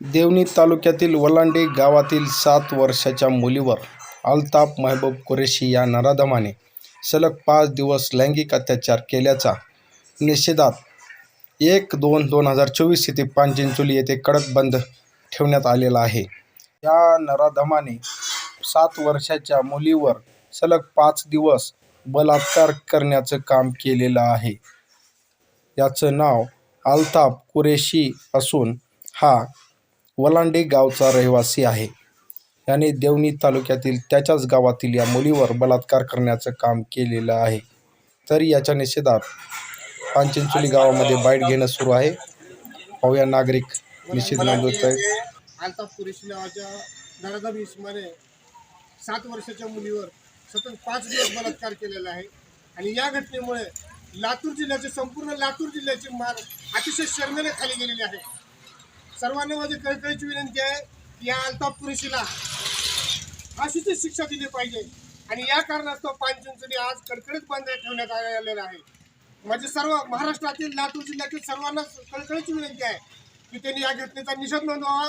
देवणी तालुक्यातील वलांडे गावातील सात वर्षाच्या मुलीवर अल्ताफ महबूब कुरेशी या नराधमाने सलग पाच दिवस लैंगिक अत्याचार केल्याचा निषेधात एक दोन दोन हजार चोवीस येथे पांचिंचोली येथे कडक बंद ठेवण्यात आलेला आहे. या नराधमाने सात वर्षाच्या मुलीवर सलग पाच दिवस बलात्कार करण्याचं काम केलेलं आहे. याचं नाव अल्ताफ कुरेशी असून हा वलांडे गावचा रहिवासी आहे. याने देवणी तालुक्यातील त्याच्याच गावातील या मुलीवर बलात्कार करण्याचं काम केलेलं आहे. तरी याच्या निषेधात पांचिंचोली गावामध्ये बाईट घेणं सुरू आहे. पाहूया नागरिक निषेध नोंदवत आहेत. अल्ताफ कुरेशी नावाच्या इस्माने सात वर्षाच्या मुलीवर सतत पाच दिवस बलात्कार केलेला आहे. आणि या घटनेमुळे लातूर जिल्ह्याचे संपूर्ण लातूर जिल्ह्याची मान अतिशय शर्मेने खाली गेलेली आहे. सर्वांना माझी कळकळीची विनंती आहे की या अल्ताफ कुरेशीला फाशीची शिक्षा दिली पाहिजे. आणि या कारणास्तव पाचचिंचणी आज कडकडीत बंद ठेवण्यात आलेला आहे. माझे सर्व महाराष्ट्रातील लातूर जिल्ह्यातील सर्वांना कळकळीची विनंती आहे की त्यांनी या घटनेचा निषेध नोंदवावा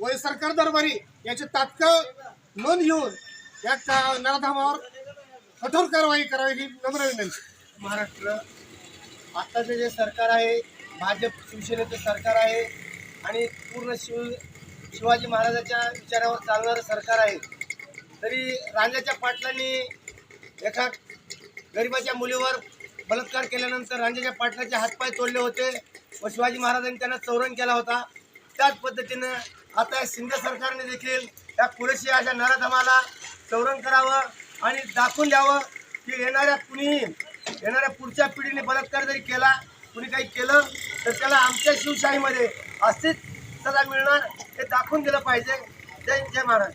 व हे सरकार दरबारी याची तात्काळ नोंद घेऊन या का- नराधामावर कठोर कारवाई करावी ही नम्र विनंती. महाराष्ट्र आत्ताचं जे सरकार आहे भाजप शिवसेनेचं सरकार आहे आणि पूर्ण शिव शिवाजी महाराजाच्या विचारावर चालणारं सरकार आहे. तरी रांजाच्या पाटलांनी एका गरिबाच्या मुलीवर बलात्कार केल्यानंतर रांजाच्या पाटलाचे हातपाय तोडले होते व शिवाजी महाराजांनी त्यांना चौरण केला होता. त्याच पद्धतीनं आता या शिंदे सरकारने देखील या कुरेशी अशा नराधमाला चौरण करावं आणि दाखवून द्यावं की येणाऱ्या कुणीही येणाऱ्या पुढच्या पिढीने बलात्कार जरी केला कुणी काही केलं तर त्याला आमच्या शिवशाहीमध्ये अस्तित त्याला मिळणार हे दाखवून दिलं पाहिजे. जय जय महाराज